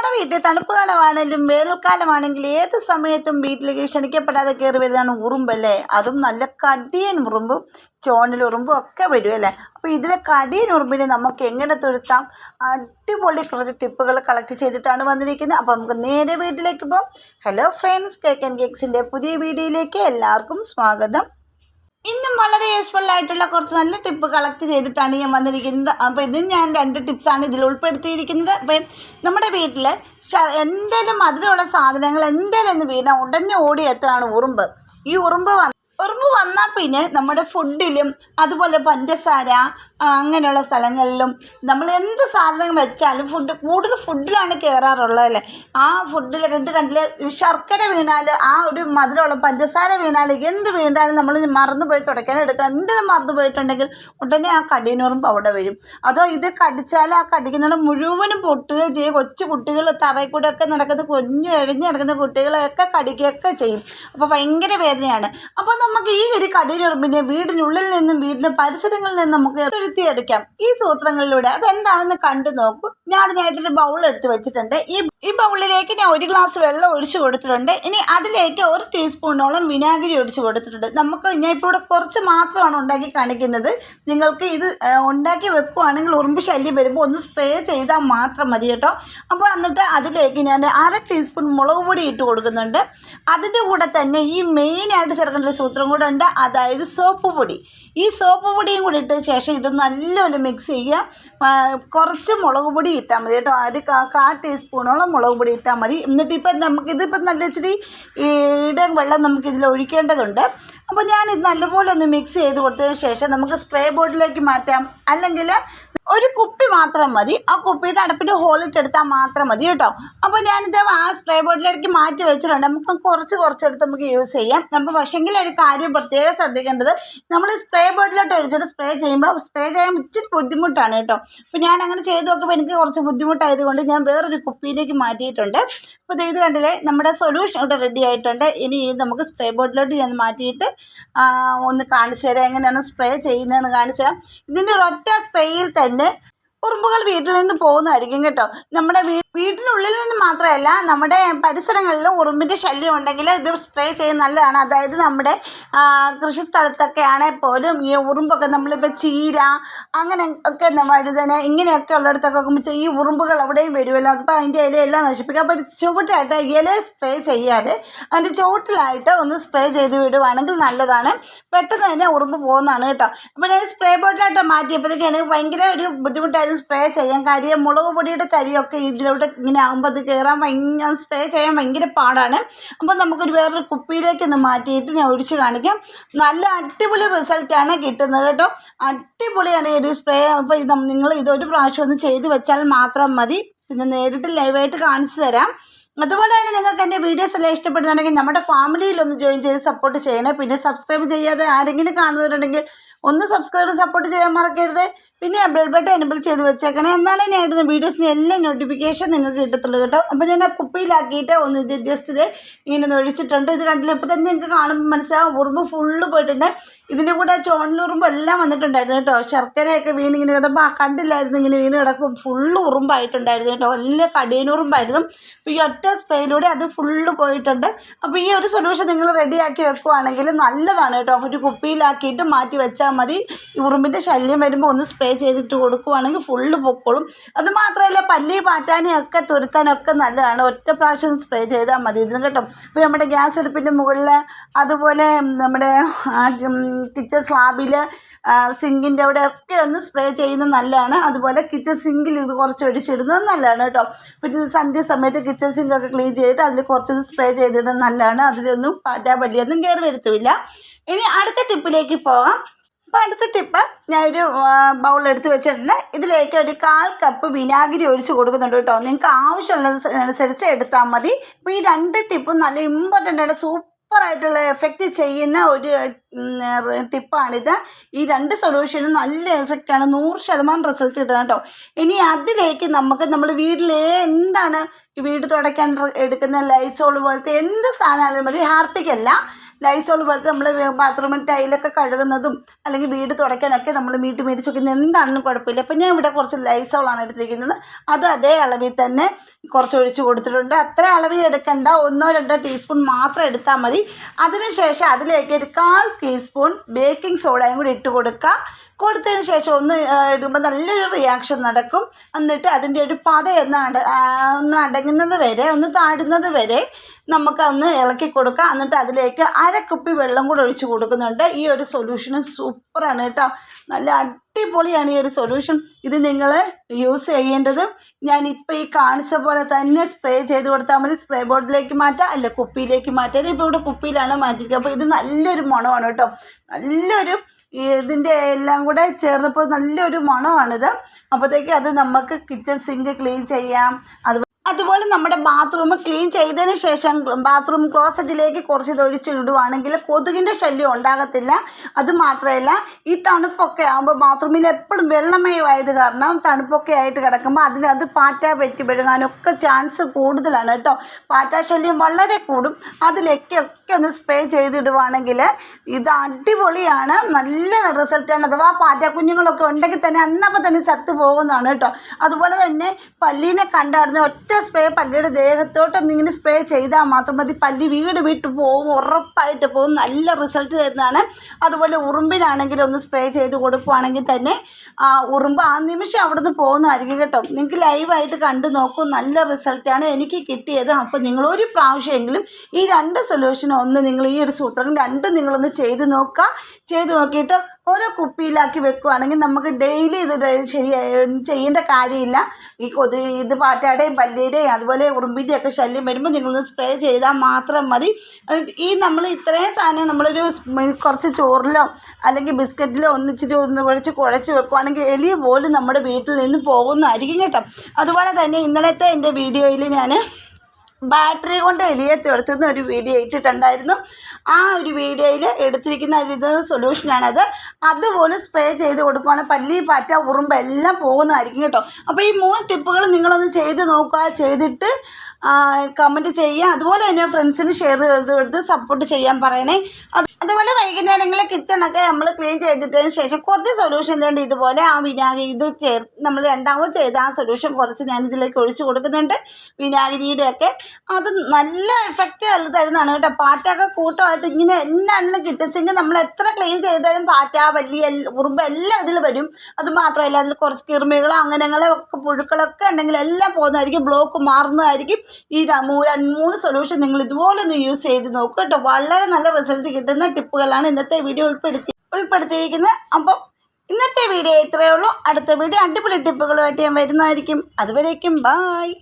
നമ്മുടെ വീട്ടിൽ തണുപ്പ് കാലമാണെങ്കിലും വേനൽക്കാലമാണെങ്കിലും ഏത് സമയത്തും വീട്ടിലേക്ക് ക്ഷണിക്കപ്പെടാതെ കയറി വരുന്നതാണ് ഉറുമ്പല്ലേ? അതും നല്ല കടിയൻ ഉറുമ്പും ചോണിൽ ഉറുമ്പും ഒക്കെ വരും അല്ലേ? അപ്പോൾ ഇതിലെ കടിയൻ ഉറുമ്പിനെ നമുക്ക് എങ്ങനെ തുരുത്താം? അടിപൊളി കുറച്ച് ടിപ്പുകൾ കളക്ട് ചെയ്തിട്ടാണ് വന്നിരിക്കുന്നത്. അപ്പോൾ നമുക്ക് നേരെ വീട്ടിലേക്ക് പോകാം. ഹലോ ഫ്രണ്ട്സ് കേക്ക് ആൻഡ് കേക്സിന്റെ പുതിയ വീഡിയോയിലേക്ക് എല്ലാവർക്കും സ്വാഗതം. ഇന്നും വളരെ യൂസ്ഫുൾ ആയിട്ടുള്ള കുറച്ച് നല്ല ടിപ്പ് കളക്ട് ചെയ്തിട്ടാണ് ഞാൻ വന്നിരിക്കുന്നത്. അപ്പോൾ ഇത് ഞാൻ രണ്ട് ടിപ്സാണ് ഇതിൽ ഉൾപ്പെടുത്തിയിരിക്കുന്നത്. അപ്പം നമ്മുടെ വീട്ടിൽ എന്തെങ്കിലും മധുരമുള്ള സാധനങ്ങൾ എന്തെങ്കിലും എന്ന് വീണാൽ ഉടനെ ഓടിയെത്തുകയാണ് ഉറുമ്പ്. ഈ ഉറുമ്പ് വന്ന് ഉറുമ്പ് വന്നാൽ പിന്നെ നമ്മുടെ ഫുഡിലും അതുപോലെ പഞ്ചസാര അങ്ങനെയുള്ള സ്ഥലങ്ങളിലും നമ്മൾ എന്ത് സാധനം വെച്ചാലും ഫുഡ് കൂടുതൽ ഫുഡിലാണ് കയറാറുള്ളത് അല്ലേ? ആ ഫുഡിലൊക്കെ എന്ത് കണ്ടില്ലേ? ശർക്കര വീണാൽ ആ ഒരു മധുരമുള്ള പഞ്ചസാര വീണാൽ എന്ത് വീണാലും നമ്മൾ മറന്നു പോയി തുടയ്ക്കാൻ എടുക്കുക എന്തെങ്കിലും മറന്നു പോയിട്ടുണ്ടെങ്കിൽ ഉടനെ ആ കടിനൂറും പൗഡർ വരും. അതോ ഇത് കടിച്ചാൽ ആ കടിക്കുന്നവിടെ മുഴുവനും പൊട്ടുകയും ചെയ്യും. കൊച്ചു കുട്ടികൾ തറയിൽ കൂടെ ഒക്കെ നടക്കുന്ന കൊഞ്ഞു എഴിഞ്ഞ് നടക്കുന്ന കുട്ടികളെയൊക്കെ കടിക്കുകയൊക്കെ ചെയ്യും. അപ്പോൾ ഭയങ്കര വേദനയാണ്. അപ്പോൾ നമുക്ക് ഈ ഒരു കടീനുറുമ്പിനെ വീടിനുള്ളിൽ നിന്നും വീടിന്റെ പരിസരങ്ങളിൽ നിന്നും നമുക്ക് തുരുത്തിയെടുക്കാം ഈ സൂത്രങ്ങളിലൂടെ അതെന്താണെന്ന് കണ്ടു നോക്കൂ. ഞാൻ അതിനായിട്ടൊരു ബൗൾ എടുത്ത് വെച്ചിട്ടുണ്ട്. ഈ ഈ ബൗളിലേക്ക് ഞാൻ ഒരു ഗ്ലാസ് വെള്ളം ഒഴിച്ചു കൊടുത്തിട്ടുണ്ട്. ഇനി അതിലേക്ക് ഒരു ടീസ്പൂണോളം വിനാഗിരി ഒഴിച്ചു കൊടുത്തിട്ടുണ്ട്. നമുക്ക് ഞാൻ ഇപ്പോൾ ഇവിടെ കുറച്ച് മാത്രമാണ് ഉണ്ടാക്കി കാണിക്കുന്നത്. നിങ്ങൾക്ക് ഇത് ഉണ്ടാക്കി വെക്കുവാണെങ്കിൽ ഉറുമ്പ് ശല്യം വരുമ്പോൾ ഒന്ന് സ്പ്രേ ചെയ്താൽ മാത്രം മതി കേട്ടോ. അപ്പോൾ എന്നിട്ട് അതിലേക്ക് ഞാൻ അര ടീസ്പൂൺ മുളക് പൊടി ഇട്ട് കൊടുക്കുന്നുണ്ട്. അതിന്റെ കൂടെ തന്നെ ഈ മെയിനായിട്ട് ചേർക്കേണ്ട ഒരു സൂത്രം കൂടെ ഉണ്ട്. അതായത് സോപ്പ് പൊടി. ഈ സോപ്പ് പൊടിയും കൂടി ഇട്ട ശേഷം ഇത് നല്ലപോലെ മിക്സ് ചെയ്യുക കുറച്ച് മുളക് പൊടി ഇട്ടാൽ മതി കേട്ടോ. ഒരു കാ ടീസ്പൂണോളം മുളക് പൊടി ഇട്ടാൽ മതി. എന്നിട്ട് ഇപ്പം നമുക്ക് ഇതിപ്പം നല്ല ഇച്ചിരി ഇടം വെള്ളം നമുക്ക് ഇതിൽ ഒഴിക്കേണ്ടതുണ്ട്. അപ്പോൾ ഞാനിത് നല്ലപോലെ ഒന്ന് മിക്സ് ചെയ്ത് കൊടുത്തതിന് ശേഷം നമുക്ക് സ്പ്രേ ബോട്ടിലേക്ക് മാറ്റാം. അല്ലെങ്കിൽ ഒരു കുപ്പി മാത്രം മതി. ആ കുപ്പിയുടെ അടുപ്പിന്റെ ഹോളിട്ടെടുത്താൽ മാത്രം മതി കേട്ടോ. അപ്പോൾ ഞാനിത് ആ സ്പ്രേ ബോട്ടിലേക്ക് മാറ്റി വെച്ചിട്ടുണ്ട്. നമുക്ക് കുറച്ച് കുറച്ചെടുത്ത് നമുക്ക് യൂസ് ചെയ്യാം. അപ്പോൾ പക്ഷെങ്കിൽ ഒരു കാര്യം പ്രത്യേകം ശ്രദ്ധിക്കേണ്ടത് നമ്മൾ സ്പ്രേ ബോട്ടിലോട്ട് ഒഴിച്ചിട്ട് സ്പ്രേ ചെയ്യുമ്പോൾ സ്പ്രേ ചെയ്യാൻ ഇച്ചിരി ബുദ്ധിമുട്ടാണ് കേട്ടോ. അപ്പോൾ ഞാൻ അങ്ങനെ ചെയ്ത് നോക്കുമ്പോൾ എനിക്ക് കുറച്ച് ബുദ്ധിമുട്ടായതുകൊണ്ട് ഞാൻ വേറൊരു കുപ്പിയിലേക്ക് മാറ്റിയിട്ടുണ്ട്. അപ്പോൾ ഇത് കണ്ടില്ലേ നമ്മുടെ സൊല്യൂഷൻ ഇവിടെ റെഡി ആയിട്ടുണ്ട്. ഇനി നമുക്ക് സ്പ്രേ ബോട്ടിലോട്ട് ഞാൻ മാറ്റിയിട്ട് ഒന്ന് കാണിച്ചു തരാം. എങ്ങനെയാണ് സ്പ്രേ ചെയ്യുന്നതെന്ന് കാണിച്ചു തരാം. ഇതിന്റെ ഒരൊറ്റ സ്പ്രേയിൽ തന്നെ ഉറുമ്പുകൾ വീട്ടിൽ നിന്ന് പോകുന്നതായിരിക്കും കേട്ടോ. നമ്മുടെ വീട്ടിനുള്ളിൽ നിന്ന് മാത്രമല്ല നമ്മുടെ പരിസരങ്ങളിലും ഉറുമ്പിന്റെ ശല്യം ഉണ്ടെങ്കിൽ ഇത് സ്പ്രേ ചെയ്യുന്നത് നല്ലതാണ്. അതായത് നമ്മുടെ കൃഷി സ്ഥലത്തൊക്കെ ആണെങ്കിൽ പോലും ഈ ഉറുമ്പൊക്കെ നമ്മളിപ്പോൾ ചീര അങ്ങനെ ഒക്കെ വഴുതന ഇങ്ങനെയൊക്കെ ഉള്ളിടത്തൊക്കെ നോക്കുമ്പോൾ ഈ ഉറുമ്പുകൾ അവിടെയും വരുമല്ലോ അപ്പോൾ അതിന്റെ ഇലയെല്ലാം നശിപ്പിക്കുക അപ്പോൾ ചുവട്ടായിട്ട് ഇല സ്പ്രേ ചെയ്യാതെ അതിന്റെ ചുവട്ടിലായിട്ട് ഒന്ന് സ്പ്രേ ചെയ്ത് വിടുവാണെങ്കിൽ നല്ലതാണ്. പെട്ടെന്ന് തന്നെ ഉറുമ്പ് പോകുന്നതാണ് കേട്ടോ. അപ്പോൾ ഞാൻ സ്പ്രേ ബോട്ടിലായിട്ട് മാറ്റിയപ്പോഴത്തേക്ക് എനിക്ക് ഭയങ്കര ഒരു ബുദ്ധിമുട്ടായിരുന്നു. സ്പ്രേ ചെയ്യാൻ കാര്യം മുളക് പൊടിയുടെ കരിയൊക്കെ ഇതിലോട്ട് ഇങ്ങനെ ആകുമ്പോൾ അത് കയറാൻ ഭയങ്കര സ്പ്രേ ചെയ്യാൻ ഭയങ്കര പാടാണ്. അപ്പോൾ നമുക്കൊരു വേറൊരു കുപ്പിയിലേക്ക് ഒന്ന് മാറ്റിയിട്ട് ഞാൻ ഒഴിച്ച് കാണിക്കാം. നല്ല അടിപൊളി റിസൾട്ടാണ് കിട്ടുന്നത് കേട്ടോ. അടിപൊളിയാണ് ഈ ഒരു സ്പ്രേ അപ്പോൾ ഇത് നിങ്ങൾ ഇതൊരു പ്രാവശ്യം ഒന്ന് ചെയ്ത് വെച്ചാൽ മാത്രം മതി. പിന്നെ നേരിട്ട് ലൈവായിട്ട് കാണിച്ചു തരാം. അതുപോലെ തന്നെ നിങ്ങൾക്ക് എന്റെ വീഡിയോസ് എല്ലാം ഇഷ്ടപ്പെടുന്നുണ്ടെങ്കിൽ നമ്മുടെ ഫാമിലിയിൽ ഒന്ന് ജോയിൻ ചെയ്ത് സപ്പോർട്ട് ചെയ്യണേ. പിന്നെ സബ്സ്ക്രൈബ് ചെയ്യാതെ ആരെങ്കിലും കാണുന്നവരുണ്ടെങ്കിൽ ഒന്ന് സബ്സ്ക്രൈബ് സപ്പോർട്ട് ചെയ്യാൻ മറക്കരുത്. പിന്നെ ബെൽ ബട്ടൺ എനബിൾ ചെയ്ത് വെച്ചേക്കണേ. എന്നാലേ ഞാൻ ഇടുന്ന വീഡിയോസിന് എല്ലാം നോട്ടിഫിക്കേഷൻ നിങ്ങൾക്ക് കിട്ടത്തുള്ളൂ കേട്ടോ. അപ്പോൾ ഞാൻ കുപ്പിയിലാക്കിയിട്ട് ഒന്ന് ജസ്റ്റ് ഇത് ഇങ്ങനെ ഒന്ന് ഒഴിച്ചിട്ടുണ്ട്. ഇത് കണ്ടില്ല? ഇപ്പോൾ തന്നെ നിങ്ങൾക്ക് കാണുമ്പോൾ മനസ്സിലാവും. ഉറുമ്പ് ഫുള്ള് പോയിട്ടുണ്ട്. ഇതിന്റെ കൂടെ ചോണിലുറുമ്പ് എല്ലാം വന്നിട്ടുണ്ടായിരുന്നു കേട്ടോ. ശർക്കരയൊക്കെ വീണ് ഇങ്ങനെ കിടക്കുമ്പോൾ ആ കണ്ടില്ലായിരുന്നു ഇങ്ങനെ വീണ് കിടക്കുമ്പോൾ ഫുള്ള് ഉറുമ്പായിട്ടുണ്ടായിരുന്നു കേട്ടോ. വലിയ കടിയനുറുമ്പായിരുന്നു അപ്പോൾ ഈ ഒറ്റ സ്പ്രേയിലൂടെ അത് ഫുള്ള് പോയിട്ടുണ്ട്. അപ്പോൾ ഈ ഒരു സൊല്യൂഷൻ നിങ്ങൾ റെഡിയാക്കി വെക്കുവാണെങ്കിൽ നല്ലതാണ് കേട്ടോ. ഒരു കുപ്പിയിലാക്കിയിട്ട് മാറ്റി വെച്ചാൽ മതി. ഈ ഉറുമ്പിന്റെ ശല്യം വരുമ്പോൾ ഒന്ന് സ്പ്രേ ചെയ്തിട്ട് കൊടുക്കുവാണെങ്കിൽ ഫുള്ള് പൊക്കോളും. അതുമാത്രമല്ല പല്ലി പാറ്റാനും ഒക്കെ തുരുത്താനൊക്കെ നല്ലതാണ്. ഒറ്റ പ്രാവശ്യം സ്പ്രേ ചെയ്താൽ മതി. ഇതിന് കേട്ടോ. ഇപ്പോൾ നമ്മുടെ ഗ്യാസ് അടുപ്പിന്റെ മുകളിൽ അതുപോലെ നമ്മുടെ കിച്ചൺ സ്ലാബിൽ സിങ്കിന്റെ അവിടെ ഒക്കെ ഒന്ന് സ്പ്രേ ചെയ്യുന്നത് നല്ലതാണ്. അതുപോലെ കിച്ചൺ സിങ്കിൽ ഇത് കുറച്ച് ഒഴിച്ചിടുന്നത് നല്ലതാണ് കേട്ടോ. പിന്നെ സന്ധ്യ സമയത്ത് കിച്ചൺ സിങ്കൊക്കെ ക്ലീൻ ചെയ്തിട്ട് അതിൽ കുറച്ചൊന്ന് സ്പ്രേ ചെയ്തിടുന്നത് നല്ലതാണ്. അതിലൊന്നും പാറ്റാ പല്ലിയൊന്നും കയറി വരുത്തുമില്ല. ഇനി അടുത്ത ടിപ്പിലേക്ക് പോകാം അപ്പോൾ അടുത്ത ടിപ്പ് ഞാനൊരു ബൗൾ എടുത്ത് വെച്ചിട്ടുണ്ട്. ഇതിലേക്ക് ഒരു കാൽ കപ്പ് വിനാഗിരി ഒഴിച്ച് കൊടുക്കുന്നുണ്ട് കേട്ടോ. നിങ്ങൾക്ക് ആവശ്യമുള്ളത് അനുസരിച്ച് എടുത്താൽ മതി. അപ്പോൾ ഈ രണ്ട് ടിപ്പും നല്ല ഇമ്പോർട്ടന്റ് ആണ് സൂപ്പറായിട്ടുള്ള എഫക്റ്റ് ചെയ്യുന്ന ഒരു ടിപ്പാണിത് ഈ രണ്ട് സൊല്യൂഷനും നല്ല എഫക്റ്റാണ് നൂറ് ശതമാനം റിസൾട്ട് കിട്ടുന്നത് കേട്ടോ. ഇനി അതിലേക്ക് നമുക്ക് നമ്മുടെ വീട്ടിലെ എന്താണ് വീട് തുടയ്ക്കാൻ എടുക്കുന്ന ലൈസോൾ പോലത്തെ എന്ത് സാധനമായാലും മതി. ഹാർപ്പിക്കല്ല ലൈസോൾ പോലത്തെ നമ്മൾ ബാത്റൂമിൽ ടൈലൊക്കെ കഴുകുന്നതും അല്ലെങ്കിൽ വീട് തുടയ്ക്കാനൊക്കെ നമ്മൾ മീറ്റ് മേടിച്ച് വയ്ക്കുന്നത് എന്താണെങ്കിലും കുഴപ്പമില്ല. അപ്പം ഞാൻ ഇവിടെ കുറച്ച് ലൈസോളാണ് എടുത്തിരിക്കുന്നത്. അത് അതേ അളവിൽ തന്നെ കുറച്ച് ഒഴിച്ച് കൊടുത്തിട്ടുണ്ട്. അത്ര അളവിൽ എടുക്കേണ്ട. ഒന്നോ രണ്ടോ ടീസ്പൂൺ മാത്രം എടുത്താൽ മതി. അതിനുശേഷം അതിലേക്ക് ഒരു കാൽ ടീസ്പൂൺ ബേക്കിംഗ് സോഡയും കൂടി ഇട്ട് കൊടുക്കുക. കൊടുത്തതിന് ശേഷം ഒന്ന് ഇടുമ്പോൾ നല്ലൊരു റിയാക്ഷൻ നടക്കും. എന്നിട്ട് അതിന്റെ ഒരു പത ഒന്ന് അട ഒന്ന് അടങ്ങുന്നത് വരെ ഒന്ന് താഴുന്നത് വരെ നമുക്ക് ഒന്ന് ഇളക്കി കൊടുക്കാം. എന്നിട്ട് അതിലേക്ക് അര കുപ്പി വെള്ളം കൂടെ ഒഴിച്ച് കൊടുക്കുന്നുണ്ട്. ഈ ഒരു സൊല്യൂഷനും സൂപ്പറാണ് കേട്ടോ. നല്ല അടിപൊളിയാണ് ഈ ഒരു സൊല്യൂഷൻ ഇത് നിങ്ങൾ യൂസ് ചെയ്യേണ്ടത് ഞാൻ ഇപ്പോൾ ഈ കാണിച്ച പോലെ തന്നെ സ്പ്രേ ചെയ്ത് കൊടുത്താൽ മതി. സ്പ്രേ ബോട്ടിലേക്ക് മാറ്റാം അല്ല കുപ്പിയിലേക്ക് മാറ്റാം. ഇപ്പോൾ ഇവിടെ കുപ്പിയിലാണ് മാറ്റിയിരിക്കുക അപ്പോൾ ഇത് നല്ലൊരു മണമാണ് കേട്ടോ. നല്ലൊരു ഇതിന്റെ എല്ലാം കൂടെ ചേർന്നപ്പോൾ നല്ലൊരു മണമാണിത്. അപ്പോഴത്തേക്ക് അത് നമുക്ക് കിച്ചൺ സിങ്ക് ക്ലീൻ ചെയ്യാം. അത് അതുപോലെ നമ്മുടെ ബാത്റൂം ക്ലീൻ ചെയ്തതിന് ശേഷം ബാത്റൂം ക്ലോസറ്റിലേക്ക് കുറച്ച് തൊഴിച്ചിടുവാണെങ്കിൽ കൊതുകിന്റെ ശല്യം ഉണ്ടാകത്തില്ല. അത് മാത്രമല്ല ഈ തണുപ്പൊക്കെ ആകുമ്പോൾ ബാത്റൂമിൽ എപ്പോഴും വെള്ളമയമായത് കാരണം തണുപ്പൊക്കെ ആയിട്ട് കിടക്കുമ്പോൾ അതിന് അത് പാറ്റ പറ്റി വിഴുങ്ങാനൊക്കെ ചാൻസ് കൂടുതലാണ് കേട്ടോ. പാറ്റ ശല്യം വളരെ കൂടും. അതിലേക്ക് ഒക്കെ ഒന്ന് സ്പ്രേ ചെയ്തിടുവാണെങ്കിൽ ഇത് അടിപൊളിയാണ്. നല്ല റിസൾട്ടാണ് അഥവാ പാറ്റ കുഞ്ഞുങ്ങളൊക്കെ ഉണ്ടെങ്കിൽ തന്നെ അന്നപ്പോൾ തന്നെ ചത്തു പോകുന്നതാണ് കേട്ടോ. അതുപോലെ തന്നെ പല്ലീനെ കണ്ടാടുന്ന ഒറ്റ സ്പ്രേ പല്ലിയുടെ ദേഹത്തോട്ട് ഇങ്ങനെ സ്പ്രേ ചെയ്താൽ മാത്രം മതി. പല്ലി വീട് വിട്ട് പോകും ഉറപ്പായിട്ട് പോകും നല്ല റിസൾട്ട് തരുന്നതാണ്. അതുപോലെ ഉറുമ്പിനാണെങ്കിൽ ഒന്ന് സ്പ്രേ ചെയ്ത് കൊടുക്കുവാണെങ്കിൽ തന്നെ ആ ഉറുമ്പ് ആ നിമിഷം അവിടുന്ന് പോകുന്നതായിരിക്കും കേട്ടോ. നിങ്ങൾക്ക് ലൈവായിട്ട് കണ്ടു നോക്കൂ. നല്ല റിസൾട്ടാണ് എനിക്ക് കിട്ടിയത്. അപ്പോൾ നിങ്ങൾ ഒരു പ്രാവശ്യമെങ്കിലും ഈ രണ്ട് സൊല്യൂഷനും ഒന്ന് നിങ്ങൾ ഈ ഒരു സൂത്രം രണ്ടും നിങ്ങളൊന്ന് ചെയ്ത് നോക്കുക. ചെയ്ത് നോക്കിയിട്ട് ഓരോ കുപ്പിയിലാക്കി വെക്കുവാണെങ്കിൽ നമുക്ക് ഡെയിലി ഇത് ശരി ചെയ്യേണ്ട കാര്യമില്ല. ഈ കൊതു ഇത് പാറ്റയുടെയും പല്ലിയുടെയും അതുപോലെ ഉറുമ്പിന്റെയൊക്കെ ശല്യം വരുമ്പോൾ നിങ്ങളൊന്ന് സ്പ്രേ ചെയ്താൽ മാത്രം മതി. ഈ നമ്മൾ ഇത്രയും സാധനം നമ്മളൊരു കുറച്ച് ചോറിലോ അല്ലെങ്കിൽ ബിസ്ക്കറ്റിലോ ഒന്നിച്ചിട്ട് ഒന്ന് കുഴച്ച് കുഴച്ച് വെക്കുവാണെങ്കിൽ എലി പോലും നമ്മുടെ വീട്ടിൽ നിന്ന് പോകുന്നതായിരിക്കും കേട്ടോ. അതുപോലെ തന്നെ ഇന്നലത്തെ എന്റെ വീഡിയോയിൽ ഞാൻ ബാറ്ററി കൊണ്ട് എലിയെ തുരത്തുന്ന ഒരു വീഡിയോ ഇട്ടിട്ടുണ്ടായിരുന്നു. ആ ഒരു വീഡിയോയിൽ എടുത്തിരിക്കുന്ന ഇത് സൊല്യൂഷനാണത്. അതുപോലെ സ്പ്രേ ചെയ്ത് കൊടുക്കുവാണ്. പല്ലി പാറ്റ ഉറുമ്പ് എല്ലാം പോകുന്നതായിരിക്കും കേട്ടോ. അപ്പോൾ ഈ മൂന്ന് ടിപ്പുകൾ നിങ്ങളൊന്ന് ചെയ്ത് നോക്കുക. ചെയ്തിട്ട് കമന്റ് ചെയ്യുക അതുപോലെ തന്നെ ഫ്രണ്ട്സിന് ഷെയർ ചെയ്ത് കൊടുത്ത് സപ്പോർട്ട് ചെയ്യാൻ പറയണേ. അത് അതുപോലെ വൈകുന്നേരങ്ങളിൽ കിച്ചണൊക്കെ നമ്മൾ ക്ലീൻ ചെയ്തിട്ടതിന് ശേഷം കുറച്ച് സൊല്യൂഷൻ തേണ്ട ഇതുപോലെ ആ വിനാഗിരി ഇത് ചേർ നമ്മൾ രണ്ടാമത് ചെയ്ത ആ സൊല്യൂഷൻ കുറച്ച് ഞാൻ ഇതിലേക്ക് ഒഴിച്ചു കൊടുക്കുന്നുണ്ട്. വിനാഗിരിയുടെ ഒക്കെ. അത് നല്ല എഫക്റ്റ് തരുന്നതാണ് കേട്ടോ. പാറ്റൊക്കെ കൂട്ടമായിട്ട് ഇങ്ങനെ എന്നാണെങ്കിലും കിച്ചൺ സിങ്ക് നമ്മൾ എത്ര ക്ലീൻ ചെയ്താലും പാറ്റ വലിയ ഉറുമ്പ് എല്ലാം ഇതിൽ വരും. അത് മാത്രമല്ല അതിൽ കുറച്ച് കിർമികളോ അങ്ങനെങ്ങളോ ഒക്കെ പുഴുക്കളൊക്കെ ഉണ്ടെങ്കിൽ എല്ലാം പോകുന്നതായിരിക്കും. ബ്ലോക്ക് മാറുന്നതായിരിക്കും. ഈ മൂന്ന് മൂന്ന് സൊല്യൂഷൻ നിങ്ങൾ ഇതുപോലെ ഒന്ന് യൂസ് ചെയ്ത് നോക്കുക കേട്ടോ. വളരെ നല്ല റിസൾട്ട് കിട്ടുന്ന ടിപ്പുകളാണ് ഇന്നത്തെ വീഡിയോ ഉൾപ്പെടുത്തി ഉൾപ്പെടുത്തിയിരിക്കുന്നത്. അപ്പം ഇന്നത്തെ വീഡിയോ ഇത്രയേ ഉള്ളൂ. അടുത്ത വീഡിയോ അടിപൊളി ടിപ്പുകളുമായിട്ട് ഞാൻ വരുന്നതായിരിക്കും. അതുവരേക്കും ബായ്